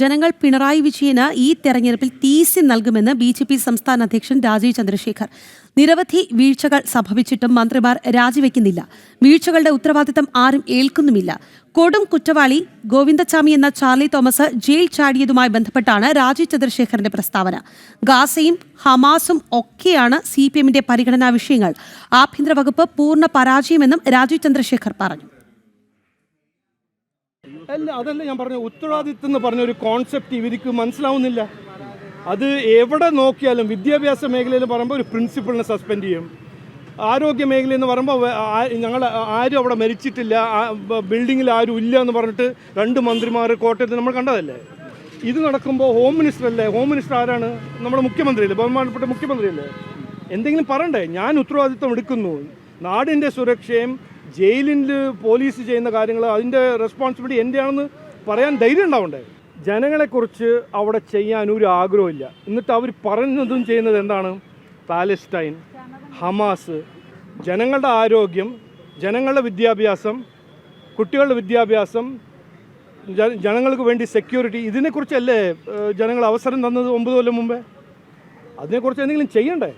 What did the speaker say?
ജനങ്ങൾ പിണറായി വിജയന് ഈ തെരഞ്ഞെടുപ്പിൽ തീസി നൽകുമെന്ന് ബി ജെ പി സംസ്ഥാന അധ്യക്ഷൻ രാജീവ് ചന്ദ്രശേഖർ. നിരവധി വീഴ്ചകൾ സംഭവിച്ചിട്ടും മന്ത്രിമാർ രാജിവെക്കുന്നില്ല. വീഴ്ചകളുടെ ഉത്തരവാദിത്തം ആരും ഏൽക്കുന്നുമില്ല. കൊടും കുറ്റവാളി ഗോവിന്ദച്ചാമി എന്ന ചാർലി തോമസ് ജയിൽ ചാടിയതുമായി ബന്ധപ്പെട്ടാണ് രാജീവ് ചന്ദ്രശേഖറിന്റെ പ്രസ്താവന. ഗാസയും ഹമാസും ഒക്കെയാണ് സി പി എമ്മിന്റെ പരിഗണനാ വിഷയങ്ങൾ. ആഭ്യന്തര വകുപ്പ് പൂർണ പരാജയമെന്നും രാജീവ് ചന്ദ്രശേഖർ പറഞ്ഞു. അല്ല അതല്ല ഞാൻ പറഞ്ഞു ഉത്തരവാദിത്വം എന്ന് പറഞ്ഞ ഒരു കോൺസെപ്റ്റ് ഇവർക്ക് മനസ്സിലാവുന്നില്ല. അത് എവിടെ നോക്കിയാലും വിദ്യാഭ്യാസ മേഖലയിൽ പറയുമ്പോൾ ഒരു പ്രിൻസിപ്പളിനെ സസ്പെൻഡ് ചെയ്യും. ആരോഗ്യ മേഖല എന്ന് പറയുമ്പോൾ ഞങ്ങൾ ആരും അവിടെ മരിച്ചിട്ടില്ല. ബിൽഡിങ്ങിൽ ആരും ഇല്ല എന്ന് പറഞ്ഞിട്ട് രണ്ട് മന്ത്രിമാർ കോട്ടയത്ത് നമ്മൾ കണ്ടതല്ലേ? ഇത് നടക്കുമ്പോൾ ഹോം മിനിസ്റ്റർ അല്ലേ? ഹോം മിനിസ്റ്റർ ആരാണ്? നമ്മുടെ മുഖ്യമന്ത്രി അല്ലേ ബഹുമാനപ്പെട്ട മുഖ്യമന്ത്രി അല്ലേ എന്തെങ്കിലും പറയണ്ടേ? ഞാൻ ഉത്തരവാദിത്വം എടുക്കുന്നു. നാടിന്റെ സുരക്ഷയും ജയിലിൽ പോലീസ് ചെയ്യുന്ന കാര്യങ്ങൾ അതിന്റെ റെസ്പോൺസിബിലിറ്റി എന്റെ ആണെന്ന് പറയാൻ ധൈര്യം ഉണ്ടാവണ്ടേ? ജനങ്ങളെക്കുറിച്ച് അവിടെ ചെയ്യാൻ ഒരു ആഗ്രഹമില്ല. എന്നിട്ട് അവർ പറയുന്നതും ചെയ്യുന്നത് എന്താണ്? പാലസ്റ്റൈൻ ഹമാസ് ജനങ്ങളുടെ ആരോഗ്യം ജനങ്ങളുടെ വിദ്യാഭ്യാസം കുട്ടികളുടെ വിദ്യാഭ്യാസം ജനങ്ങൾക്ക് വേണ്ടി സെക്യൂരിറ്റി ഇതിനെക്കുറിച്ചല്ലേ ജനങ്ങൾ അവസരം തന്നത് ഒമ്പത് കൊല്ലം മുമ്പേ? അതിനെക്കുറിച്ച് എന്തെങ്കിലും ചെയ്യണ്ടേ?